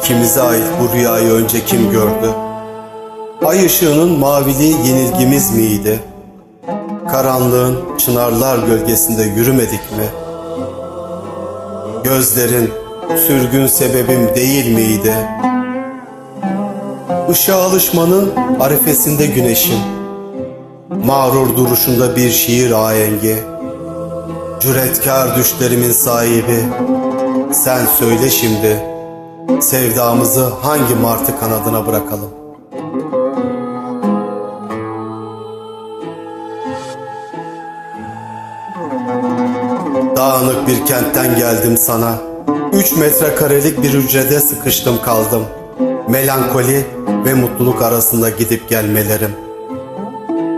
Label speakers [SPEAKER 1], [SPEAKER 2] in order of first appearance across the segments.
[SPEAKER 1] Kendimize ait bu rüyayı önce kim gördü? Ay ışığının maviliği yenilgimiz miydi? Karanlığın çınarlar gölgesinde yürümedik mi? Gözlerin sürgün sebebim değil miydi? Işığa alışmanın arifesinde güneşin, mağrur duruşunda bir şiir ahengi, cüretkar düşlerimin sahibi, sen söyle şimdi, sevdamızı hangi martı kanadına bırakalım? Dağınık bir kentten geldim sana. Üç metrekarelik bir hücrede sıkıştım kaldım. Melankoli ve mutluluk arasında gidip gelmelerim.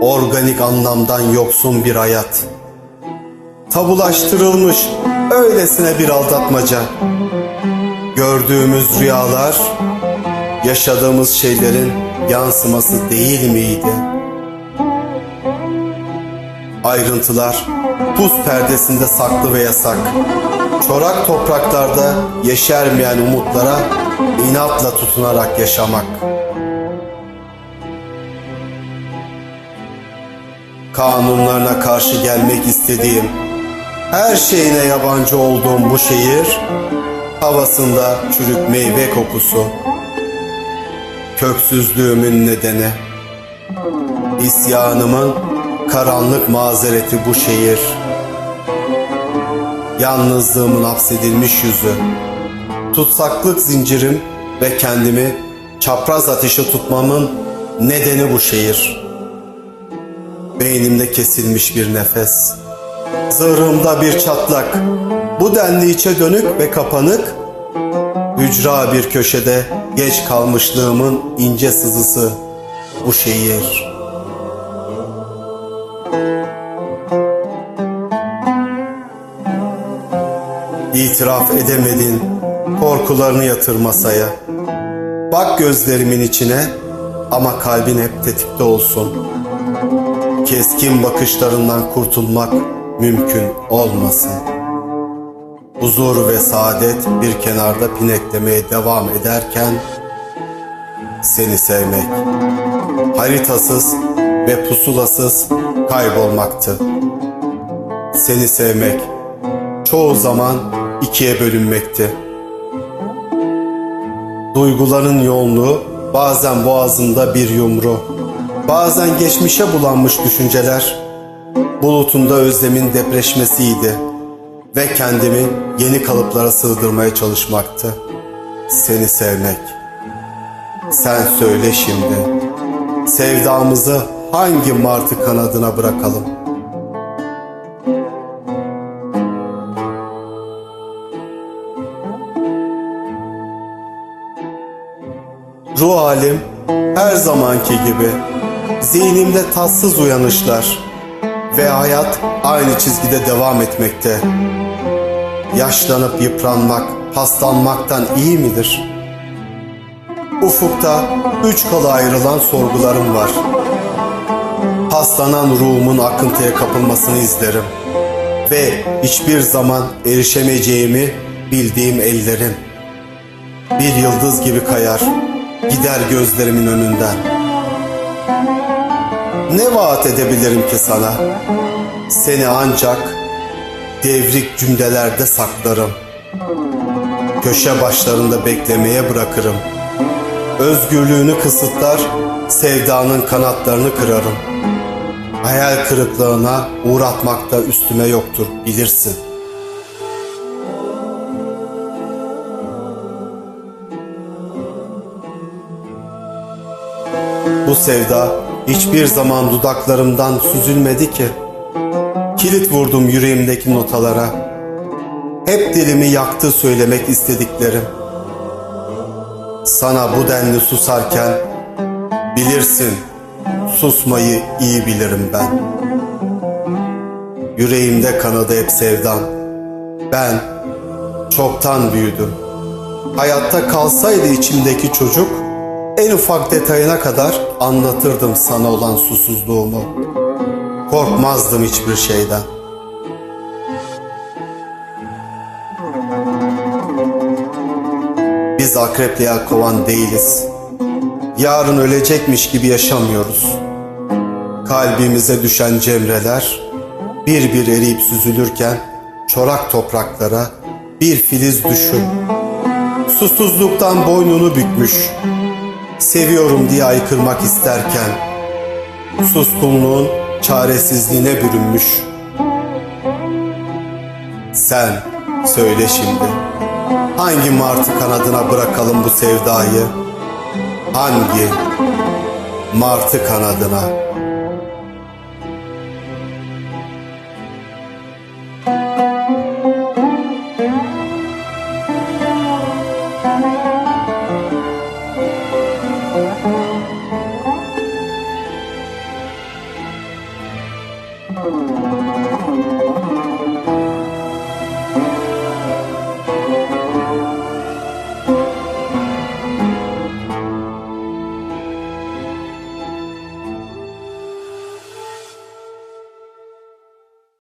[SPEAKER 1] Organik anlamdan yoksun bir hayat. Tabulaştırılmış öylesine bir aldatmaca. Gördüğümüz rüyalar, yaşadığımız şeylerin yansıması değil miydi? Ayrıntılar pus perdesinde saklı ve yasak. Çorak topraklarda yeşermeyen umutlara inatla tutunarak yaşamak. Kanunlarına karşı gelmek istediğim, her şeyine yabancı olduğum bu şehir, havasında çürük meyve kokusu, köksüzlüğümün nedeni, isyanımın karanlık mazereti bu şehir. Yalnızlığımın hapsedilmiş yüzü, tutsaklık zincirim ve kendimi çapraz ateşe tutmamın nedeni bu şehir. Beynimde kesilmiş bir nefes, zırhımda bir çatlak, bu denli içe dönük ve kapanık, hücra bir köşede geç kalmışlığımın ince sızısı bu şehir.'' İtiraf edemedin korkularını yatır masaya. Bak gözlerimin içine ama kalbin hep tetikte olsun. Keskin bakışlarından kurtulmak mümkün olmasın. Huzur ve saadet bir kenarda pineklemeye devam ederken seni sevmek haritasız ve pusulasız kaybolmaktı. Seni sevmek çoğu zaman ikiye bölünmekti. Duyguların yoğunluğu bazen boğazında bir yumru, bazen geçmişe bulanmış düşünceler, bulutunda özlemin depreşmesiydi ve kendimi yeni kalıplara sığdırmaya çalışmaktı. Seni sevmek. Sen söyle şimdi, sevdamızı hangi martı kanadına bırakalım? Ruh halim her zamanki gibi. Zihnimde tatsız uyanışlar ve hayat aynı çizgide devam etmekte. Yaşlanıp yıpranmak, paslanmaktan iyi midir? Ufukta üç kola ayrılan sorgularım var. Paslanan ruhumun akıntıya kapılmasını izlerim. Ve hiçbir zaman erişemeyeceğimi bildiğim ellerim. Bir yıldız gibi kayar, gider gözlerimin önünden. Ne vaat edebilirim ki sana? Seni ancak devrik cümlelerde saklarım. Köşe başlarında beklemeye bırakırım. Özgürlüğünü kısıtlar, sevdanın kanatlarını kırarım. Hayal kırıklığına uğratmakta üstüme yoktur, bilirsin.'' Bu sevda hiçbir zaman dudaklarımdan süzülmedi ki. Kilit vurdum yüreğimdeki notalara. Hep dilimi yaktı söylemek istediklerim. Sana bu denli susarken bilirsin susmayı iyi bilirim ben. Yüreğimde kanadı hep sevdan. Ben çoktan büyüdüm. Hayatta kalsaydı içimdeki çocuk en ufak detayına kadar anlatırdım sana olan susuzluğumu. Korkmazdım hiçbir şeyden. Biz akreple yelkovan değiliz. Yarın ölecekmiş gibi yaşamıyoruz. Kalbimize düşen cemreler bir bir eriyip süzülürken çorak topraklara bir filiz düşün. Susuzluktan boynunu bükmüş. Seviyorum diye aykırmak isterken suskunluğun çaresizliğine bürünmüş. Sen söyle şimdi. Hangi martı kanadına bırakalım bu sevdayı? Hangi martı kanadına?